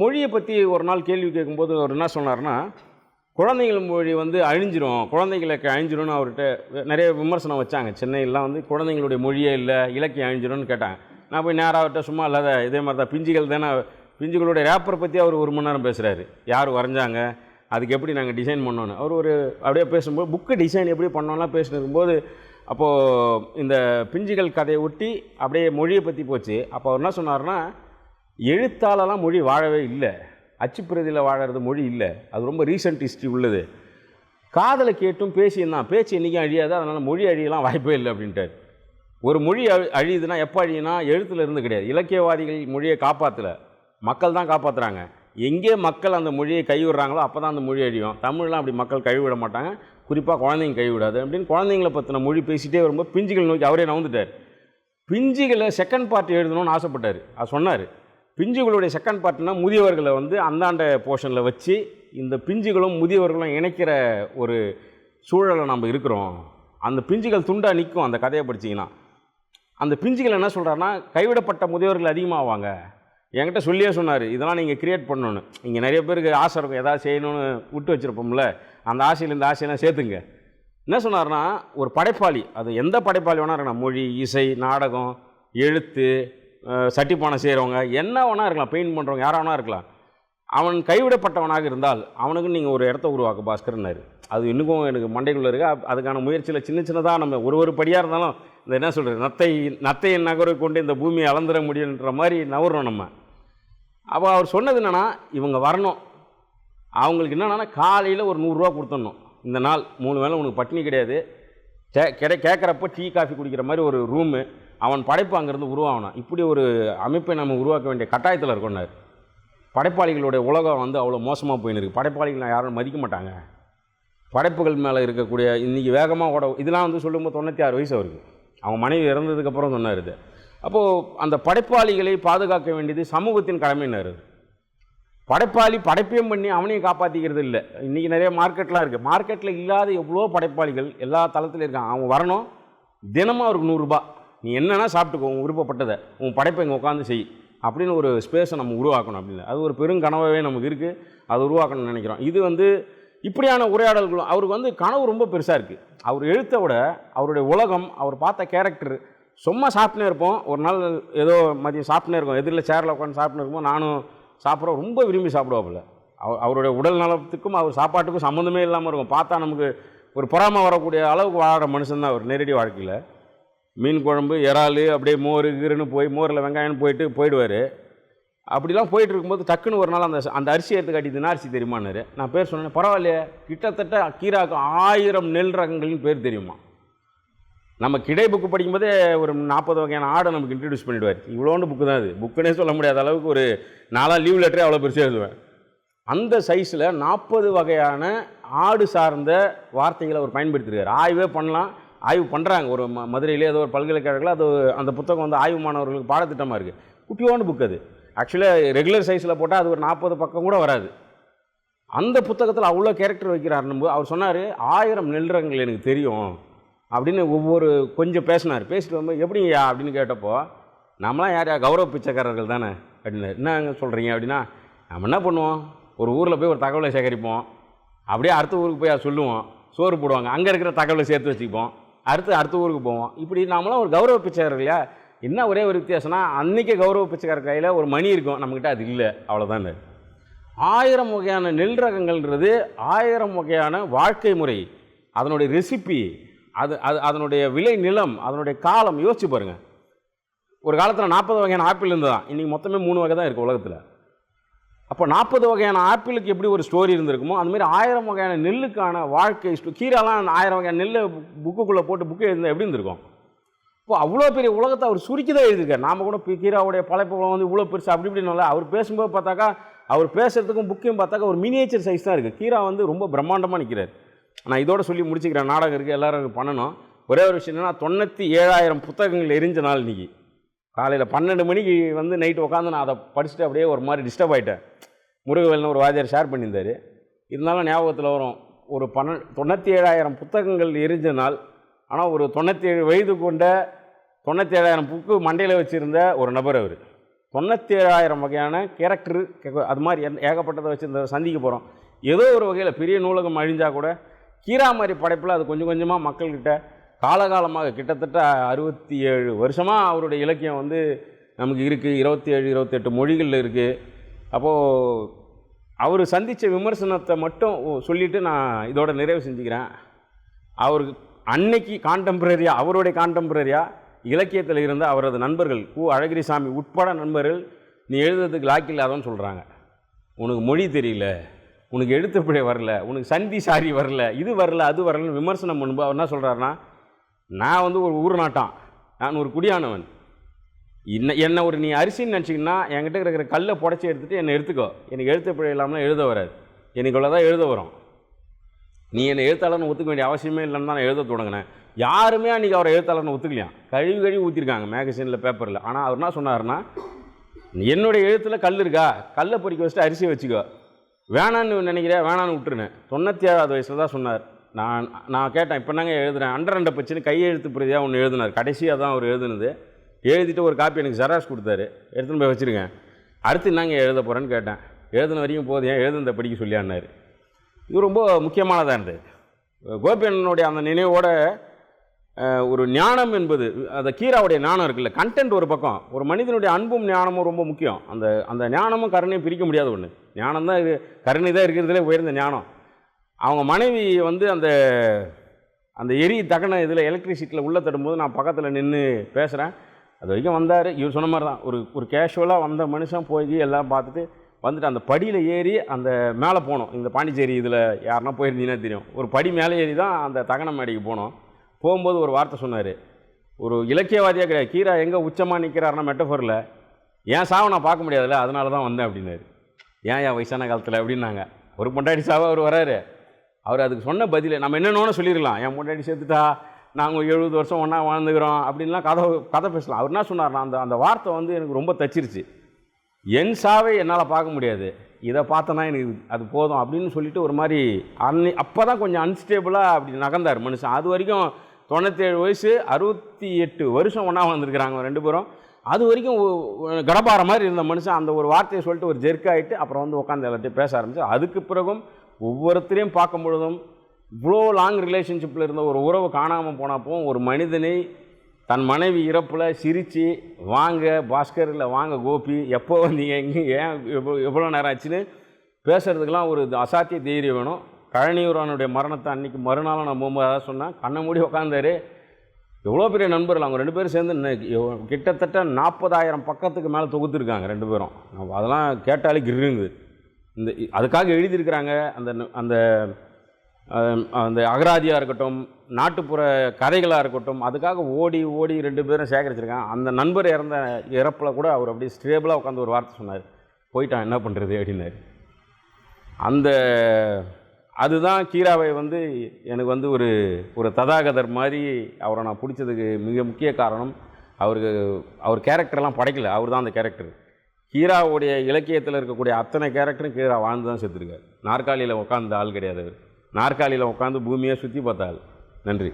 மொழியை பற்றி ஒரு நாள் கேள்வி கேட்கும்போது அவர் என்ன சொன்னார்னா குழந்தைங்கள் மொழி வந்து அழிஞ்சிரும் குழந்தைகளுக்கு அழிஞ்சிரும்னு அவர்கிட்ட நிறைய விமர்சனம் வச்சாங்க. சென்னையிலாம் வந்து குழந்தைங்களுடைய மொழியே இல்லை இலக்கியம் அழிஞ்சிரும்னு கேட்டாங்க. நான் போய் நேராக அவர்கிட்ட சும்மா இல்லாத இதே மாதிரி தான் பிஞ்சுகள் தானே பிஞ்சுகளுடைய ரேப்பரை பற்றி அவர் ஒரு மணி நேரம் பேசுகிறாரு யார் வரைஞ்சாங்க? அதுக்கு எப்படி நாங்கள் டிசைன் பண்ணோன்னு அவர் ஒரு அப்படியே பேசும்போது புக்கு டிசைன் எப்படி பண்ணோம்லாம் பேசினிருக்கும்போது அப்போது இந்த பிஞ்சுகள் கதையை ஒட்டி அப்படியே மொழியை பற்றி போச்சு. அப்போ அவர் என்ன சொன்னார்னா எழுத்தாலெல்லாம் மொழி வாழவே இல்லை. அச்சுப்பிரதியில் வாழறது மொழி இல்லை. அது ரொம்ப ரீசன்ட் ஹிஸ்ட்ரி உள்ளது. காதலை கேட்டும் பேசியும் தான். பேச்சு என்றைக்கும் அழியாது. அதனால் மொழி அழியலாம் வாய்ப்பே இல்லை அப்படின்ட்டார். ஒரு மொழி அழி அழியுதுன்னா எப்போ அழியுனா எழுத்துல இருந்து கிடையாது. இலக்கியவாதிகள் மொழியை காப்பாற்றல மக்கள் தான் காப்பாற்றுறாங்க எங்கே மக்கள் அந்த மொழியை கைவிடுறாங்களோ அப்போ தான் அந்த மொழி அழியும். தமிழ்லாம் அப்படி மக்கள் கைவிட மாட்டாங்க. குறிப்பாக குழந்தைங்க கைவிடாது அப்படின்னு குழந்தைங்களை பற்றின மொழி பேசிகிட்டே வரும்போது பிஞ்சுகள் நோக்கி அவரே நவுந்துட்டார். பிஞ்சுகளை செகண்ட் பார்ட் எழுதணும்னு ஆசைப்பட்டார். அது சொன்னார். பிஞ்சுகளுடைய செகண்ட் பார்ட்னா முதியவர்களை வந்து அந்தாண்ட போர்ஷனில் வச்சு இந்த பிஞ்சுகளும் முதியவர்களும் இணைக்கிற ஒரு சூழலை நம்ம இருக்கிறோம். அந்த பிஞ்சுகள் துண்டாக நிற்கும் அந்த கதையை படிச்சீங்கன்னா. அந்த பிஞ்சுகள் என்ன சொல்கிறாருன்னா கைவிடப்பட்ட முதியவர்கள் அதிகமாவாங்க. என்கிட்ட சொல்லியே சொன்னார் இதெல்லாம் நீங்கள் கிரியேட் பண்ணணும். இங்கே நிறைய பேருக்கு ஆசை இருக்கும் ஏதாவது செய்யணும்னு விட்டு வச்சுருப்போம்ல. அந்த ஆசையில் இந்த ஆசையெல்லாம் சேர்த்துங்க. என்ன சொன்னார்னா ஒரு படைப்பாளி அது எந்த படைப்பாளி வேணா இருக்கணும் மொழி இசை நாடகம் எழுத்து சட்டிப்பானை செய்கிறவங்க என்ன வேணா இருக்கலாம் பெயிண்ட் பண்ணுறவங்க யாரா வேணா இருக்கலாம். அவன் கைவிடப்பட்டவனாக இருந்தால் அவனுக்கு நீங்கள் ஒரு இடத்த உருவாக்க பாஸ்கர்னாரு அது இன்னும் எனக்கு மண்டைக்குள்ளே இருக்கு. அதுக்கான முயற்சியில் சின்ன சின்னதாக நம்ம ஒரு ஒரு படியாக இருந்தாலும் இந்த என்ன சொல்கிறது நத்தை நத்தையின் நகரை கொண்டு இந்த பூமியை அளந்துட முடியுன்ற மாதிரி நவர்றோம் நம்ம. அப்போ அவர் சொன்னது என்னென்னா இவங்க வரணும். அவங்களுக்கு என்னென்னா காலையில் ஒரு நூறுரூவா கொடுத்துடணும். இந்த நாள் மூணு வேளை உனக்கு பட்டினி கிடையாது. கே கிடை கேட்குறப்ப டீ காஃபி குடிக்கிற மாதிரி ஒரு ரூமு அவன் படைப்பு அங்கேருந்து உருவாகணும். இப்படி ஒரு அமைப்பை நம்ம உருவாக்க வேண்டிய கட்டாயத்தில் இருக்கோன்னார் படைப்பாளிகளுடைய உலகம் வந்து அவ்வளோ மோசமாக போயின்னு இருக்குது படைப்பாளிகள் யாரும் மதிக்க மாட்டாங்க. படைப்புகள் மேலே இருக்கக்கூடிய இன்றைக்கி வேகமாக ஓட இதெல்லாம் வந்து சொல்லும்போது தொண்ணூற்றி ஆறு வயசு அவருக்கு. அவங்க மனைவி இறந்ததுக்கப்புறம் சொன்னார் இது. அப்போது அந்த படைப்பாளிகளை பாதுகாக்க வேண்டியது சமூகத்தின் கடமைன்னாரு. படைப்பாளி படைப்பையும் பண்ணி அவனையும் காப்பாற்றிக்கிறது இல்லை. இன்றைக்கி நிறைய மார்க்கெட்லாம் இருக்குது மார்க்கெட்டில் இல்லாத எவ்வளோ படைப்பாளிகள் எல்லா தளத்துலையும் இருக்கான் அவங்க வரணும். தினமும் அவருக்கு நூறுரூபா நீ என்னென்னா சாப்பிட்டுக்கோ உன் விருப்பப்பட்டதை. உன் படைப்பை இங்கே உட்காந்து செய். அப்படின்னு ஒரு ஸ்பேஸை நம்ம உருவாக்கணும் அப்படின்னு. அது ஒரு பெரும் கனவாகவே நமக்கு இருக்குது அது உருவாக்கணும்னு நினைக்கிறோம். இது வந்து இப்படியான உரையாடல்களும் அவருக்கு வந்து கனவு ரொம்ப பெருசாக இருக்குது அவர் எழுத்தை விட அவருடைய உலகம் அவர் பார்த்த கேரக்டர் சும்மா சாப்பிட்டுனே இருப்போம். ஒரு நாள் ஏதோ மதியம் சாப்பிட்டுனே இருக்கோம். எதிரில் சேரில் உட்காந்து சாப்பிட்டுனே இருக்கும்போது நானும் சாப்பிட்ற ரொம்ப விரும்பி சாப்பிடுவாப்புல. அவர் அவருடைய உடல் நலத்துக்கும் அவர் சாப்பாட்டுக்கும் சம்மந்தமே இல்லாமல் இருக்கும். பார்த்தா நமக்கு ஒரு பொறாமை வரக்கூடிய அளவுக்கு வாழ்கிற மனுஷன் தான் அவர் நேரடி வாழ்க்கையில். மீன் குழம்பு இறால் அப்படியே மோர் கீருன்னு போய் மோரில் வெங்காயம்னு போயிட்டு போயிடுவார். அப்படிலாம் போயிட்டு இருக்கும்போது டக்குன்னு ஒரு நாள் அந்த அந்த அரிசி எடுத்து காட்டி அரிசி தெரியுமான்னாரு? நான் பேர் சொன்னேன் பரவாயில்லையே கிட்டத்தட்ட கீராக்கு ஆயிரம் நெல் ரகங்கள்னு பேர் தெரியுமா? நம்ம கிடை புக்கு படிக்கும்போதே ஒரு நாற்பது வகையான ஆடை நமக்கு இன்ட்ரடியூஸ் பண்ணிடுவார். இவ்வளோண்டு புக்கு தான் அது. புக்குன்னே சொல்ல முடியாத அளவுக்கு ஒரு நாளாக லீவ் லெட்டரே அவ்வளோ பெருசாக எழுதுவேன். அந்த சைஸில் நாற்பது வகையான ஆடு சார்ந்த வார்த்தைகளை அவர் பயன்படுத்தியிருக்காரு ஆய்வே பண்ணலாம். ஆய்வு பண்ணுறாங்க ஒரு ம மதுரையிலே ஏதோ ஒரு பல்கலைக்கழகத்தில் அது அந்த புத்தகம் வந்து ஆய்வு மாணவர்களுக்கு பாடத்திட்டமாக இருக்குது குட்டியோண்டு புக் அது. ஆக்சுவலாக ரெகுலர் சைஸில் போட்டால் அது ஒரு நாற்பது பக்கம் கூட வராது. அந்த புத்தகத்தில் அவ்வளோ கேரக்டர் வைக்கிறாருன்னு அவர் சொன்னார் ஆயிரம் நெல்றங்கள் எனக்கு தெரியும். அப்படின்னு ஒவ்வொரு கொஞ்சம் பேசினார். பேசிட்டு வரும்போது எப்படிங்கய்யா? அப்படின்னு கேட்டப்போ நம்மளாம் யார் யார் கௌரவ பிச்சைக்காரர்கள் தானே? அப்படின்னு என்னங்க சொல்கிறீங்க அப்படின்னா நம்ம என்ன பண்ணுவோம்? ஒரு ஊரில் போய் ஒரு தகவலை சேகரிப்போம். அப்படியே அடுத்த ஊருக்கு போய் அதை சொல்லுவோம். சோறு போடுவாங்க. அங்கே இருக்கிற தகவலை சேர்த்து வச்சுப்போம் அடுத்து அடுத்த ஊருக்கு போவோம். இப்படி நாமளாம் ஒரு கௌரவ பிச்சைக்காரர் இல்லையா? என்ன ஒரே ஒரு வித்தியாசம்னா அன்றைக்கி கௌரவ பிச்சைக்காரர் கையில் ஒரு மணி இருக்கும். நம்மக்கிட்ட அது இல்லை. அவ்வளோதான் ஆயிரம் வகையான நெல் ரகங்கள்ன்றது ஆயிரம் வகையான வாழ்க்கை முறை. அதனுடைய ரெசிபி அது அது அதனுடைய விளை நிலம் அதனுடைய காலம் யோசிச்சு பாருங்கள் ஒரு காலத்தில் நாற்பது வகையான ஆப்பிள் இருந்ததான் இன்றைக்கி மொத்தமே மூணு வகை தான் இருக்குது உலகத்தில். அப்போ நாற்பது வகையான ஆப்பிளுக்கு எப்படி ஒரு ஸ்டோரி இருந்திருக்குமோ அந்தமாரி ஆயிரம் வகையான நெல்லுக்கான வாழ்க்கை கீரெல்லாம் ஆயிரம் வகையான நெல்லை புக்குக்குள்ளே போட்டு புக்கு எழுந்தா எப்படி இருந்திருக்கும்? இப்போ அவ்வளோ பெரிய உலகத்தை அவர் சுருக்கி தான் எழுதிருக்கார் நாம் கூட இப்போ கீராவுடைய பழைப்பு வந்து இவ்வளோ பெருசு அப்படி இப்படினால அவர் பேசும்போது பார்த்தாக்கா அவர் பேசுகிறதுக்கும் புக்கையும் பார்த்தாக்கா ஒரு மினியேச்சர் சைஸ் தான் இருக்குது கீரா வந்து ரொம்ப பிரம்மாண்டமாக நிற்கிறார் நான் இதோட சொல்லி முடிச்சுக்கிறேன். நாடகம் இருக்குது எல்லோரும் பண்ணணும். ஒரே ஒரு விஷயம் என்னன்னா தொண்ணூற்றி ஏழாயிரம் புத்தகங்கள் எரிஞ்ச நாள் இன்னைக்கு. காலையில் பன்னெண்டு மணிக்கு வந்து நைட்டு உட்காந்து நான் அதை படிச்சுட்டு அப்படியே ஒரு மாதிரி டிஸ்டர்ப் ஆகிட்டேன் முருகவேல்னு ஒரு வாத்தியார் ஷேர் பண்ணியிருந்தார். இருந்தாலும் ஞாபகத்தில் வரும் ஒரு பன்ன தொண்ணூற்றி ஏழாயிரம் புத்தகங்கள் எரிஞ்ச நாள். ஆனால் ஒரு தொண்ணூற்றி ஏழு வயது கொண்ட தொண்ணூற்றி ஏழாயிரம் புக்கு மண்டையில் வச்சுருந்த ஒரு நபர் அவர். தொண்ணூற்றி ஏழாயிரம் வகையான கேரக்டரு அது மாதிரி ஏகப்பட்டதை வச்சுருந்த சந்திக்க போகிறோம் ஏதோ ஒரு வகையில் பெரிய நூலகம் அழிஞ்சால் கூட கீரா மாதிரி படைப்பில் அது கொஞ்சம் கொஞ்சமாக மக்கள்கிட்ட காலகாலமாக கிட்டத்தட்ட அறுபத்தி ஏழு வருஷமாக அவருடைய இலக்கியம் வந்து நமக்கு இருக்குது இருபத்தி ஏழு இருபத்தெட்டு மொழிகளில் இருக்குது அப்போது அவர் சந்தித்த விமர்சனத்தை மட்டும் சொல்லிவிட்டு நான் இதோட நிறைவு செஞ்சுக்கிறேன். அவருக்கு அன்னைக்கு கான்டெம்பரரியாக அவருடைய கான்டெம்பரரியாக இலக்கியத்தில் இருந்த அவரது நண்பர்கள் கு. அழகிரிசாமி உட்பட நண்பர்கள் நீ எழுதுறதுக்கு லாக்கில்லாதன்னு சொல்கிறாங்க உனக்கு மொழி தெரியல. உனக்கு எழுத்துப்பிழை வரல உனக்கு சந்தி சாரி வரல இது வரல அது வரலன்னு விமர்சனம் பண்ணும்போது அவர் என்ன சொல்கிறாருன்னா நான் வந்து ஒரு ஊர் நாட்டான் நான் ஒரு குடியானவன். என்ன என்ன ஒரு நீ அரிசின்னு நினச்சிங்கன்னா என்கிட்ட இருக்கிற கல்லை புடச்சி எடுத்துகிட்டு என்னை எடுத்துக்கோ. எனக்கு எழுத்துப்பிழை இல்லாமல் எழுத வராது. எனக்கு இவ்வளோதான் எழுத வரும். நீ என்னை எழுத்தாளர்னு ஒத்துக்க வேண்டிய அவசியமே இல்லைன்னு தான் நான் எழுத தொடங்கினேன். யாருமே அன்றைக்கி அவரை எழுத்தாளர்னு ஒத்துக்கலையாம் கழுவி கழுவி ஊற்றிருக்காங்க மேகசினில் பேப்பரில் ஆனால் அவர் என்ன சொன்னாருன்னா என்னுடைய எழுத்தில் கல் இருக்கா? கல்லை பொறிக்க வச்சுட்டு அரிசியை வச்சுக்கோ. வேணான்னு நினைக்கிறேன் வேணான்னு விட்டுருனேன் தொண்ணூற்றி ஏழாவது வயசில் தான் சொன்னார். நான் நான் கேட்டேன் இப்போ நாங்கள் எழுதுறேன்? அண்டர் அண்டை பச்சுன்னு கையெழுத்து பிரதியாக ஒன்று எழுதினார். கடைசியாக தான் அவர் எழுதுனது. எழுதிட்டு ஒரு காப்பி எனக்கு ஜெராக்ஸ் கொடுத்தாரு. எடுத்துன்னு போய் வச்சுருக்கேன் அடுத்து என்னங்க எழுத போகிறேன்னு கேட்டேன். எழுதின வரைக்கும் போதும் ஏன் எழுதுனதை படிக்க சொல்லியான்னாரு. இது ரொம்ப முக்கியமானதாக இருந்தது. கோபியண்ணனுடைய அந்த நினைவோட ஒரு ஞானம் என்பது அந்த கீராவுடைய ஞானம் இருக்குல்ல கண்டென்ட் ஒரு பக்கம். ஒரு மனிதனுடைய அன்பும் ஞானமும் ரொம்ப முக்கியம். அந்த அந்த ஞானமும் கருணையும் பிரிக்க முடியாத ஒன்று ஞானம் தான் இது கருணை தான் இருக்கிறதுலே உயர்ந்த ஞானம். அவங்க மனைவி வந்து அந்த அந்த எரி தகன இதில் எலக்ட்ரிசிட்டியில் உள்ளே தடும்போது நான் பக்கத்தில் நின்று பேசுகிறேன் அது வரைக்கும் வந்தார். இவர் சொன்ன மாதிரி தான். ஒரு ஒரு கேஷுவலாக வந்த மனுஷன் போய் எல்லாம் பார்த்துட்டு வந்துட்டு அந்த படியில் ஏறி அந்த மேலே போனோம். இந்த பாண்டிச்சேரி இதில் யாருன்னா போயிருந்தீங்கன்னா தெரியும். ஒரு படி மேலே ஏறி தான் அந்த தகன மேடைக்கு போனோம். போகும்போது ஒரு வார்த்தை சொன்னார். ஒரு இலக்கியவாதியாக கிடையாது. கீரா எங்கே உச்சமாக நிற்கிறாருன்னா மெட்டஃபோரில் ஏன் சாவை நான் பார்க்க முடியாதுல்ல அதனால தான் வந்தேன் அப்படின்னாரு. ஏன் என் வயசான காலத்தில்? அப்படின்னாங்க. ஒரு பொண்டாடி சாவை அவர் வராரு. அவர் அதுக்கு சொன்ன பதில் நம்ம என்னென்னு சொல்லிடலாம் என் பொண்டாடி சேர்த்துட்டா நாங்கள் எழுபது வருஷம் ஒன்றா வாழ்ந்துக்கிறோம் அப்படின்லாம் கதை கதை பேசலாம். அவர் என்ன சொன்னார்னா அந்த அந்த வார்த்தை வந்து எனக்கு ரொம்ப தச்சிருச்சு. என் சாவை என்னால் பார்க்க முடியாது. இதை பார்த்தனா எனக்கு அது போதும் அப்படின்னு சொல்லிட்டு ஒரு மாதிரி அன்னி அப்போ தான் கொஞ்சம் அன்ஸ்டேபிளாக அப்படி நகர்ந்தார் மனுஷன். அது வரைக்கும் தொண்ணூற்றேழு வயசு அறுபத்தி எட்டு வருஷம் ஒன்றா வந்திருக்கிறாங்க ரெண்டு பேரும். அது வரைக்கும் கடப்பாற மாதிரி இருந்த மனுஷன் அந்த ஒரு வார்த்தையை சொல்லிட்டு ஒரு ஜெர்க் ஆகிட்டு அப்புறம் வந்து உட்காந்து எல்லாத்தையும் பேச ஆரம்பிச்சு. அதுக்கு பிறகும் ஒவ்வொருத்தரையும் பார்க்கும் பொழுதும் இவ்வளோ லாங் ரிலேஷன்ஷிப்பில் இருந்த ஒரு உறவு காணாமல் போனப்போ ஒரு மனிதனை தன் மனைவி இறப்பில் சிரித்து வாங்க பாஸ்கர் இல்லை வாங்க கோபி எப்போ வந்தீங்க? எங்கே ஏன் எவ்வளோ எவ்வளோ நேரம் ஆச்சுன்னு? பேசுகிறதுக்கெலாம் ஒரு அசாத்திய தைரியம் வேணும். கழனியூரானுடைய மரணத்தை அன்னைக்கு மறுநாளும் நான் போகும்போது அதான் சொன்னேன். கண்ணை மூடி உட்காந்தாரு எவ்வளோ பெரிய நண்பர்கள் அவங்க ரெண்டு பேரும் சேர்ந்து கிட்டத்தட்ட நாற்பதாயிரம் பக்கத்துக்கு மேலே தொகுத்துருக்காங்க ரெண்டு பேரும். அதெல்லாம் கேட்டாலே கிருங்குது. இந்த அதுக்காக எழுதியிருக்கிறாங்க. அந்த அந்த அந்த அகராதியாக இருக்கட்டும் நாட்டுப்புற கதைகளாக இருக்கட்டும் அதுக்காக ஓடி ஓடி ரெண்டு பேரும் சேகரிச்சிருக்காங்க. அந்த நண்பர் இறந்த இறப்பில் கூட அவர் அப்படியே ஸ்டேபிளாக உட்காந்து ஒரு வார்த்தை சொன்னார். போயிட்டான் என்ன பண்ணுறது அப்படின்னாரு. அந்த அதுதான் கீராவை வந்து எனக்கு வந்து ஒரு ஒரு ததாகதர் மாதிரி அவரை நான் பிடிச்சதுக்கு மிக முக்கிய காரணம். அவருக்கு அவர் கேரக்டர்லாம் படைக்கல. அவர் தான் அந்த கேரக்டர் ஹீராவுடைய இலக்கியத்தில் இருக்கக்கூடிய அத்தனை கேரக்டரும் கீரா வாழ்ந்து தான் செத்துருக்கார். நாற்காலியில் உட்காந்த ஆள் கிடையாது நாற்காலியில் உட்காந்து பூமியை சுற்றி பார்த்த ஆள். நன்றி.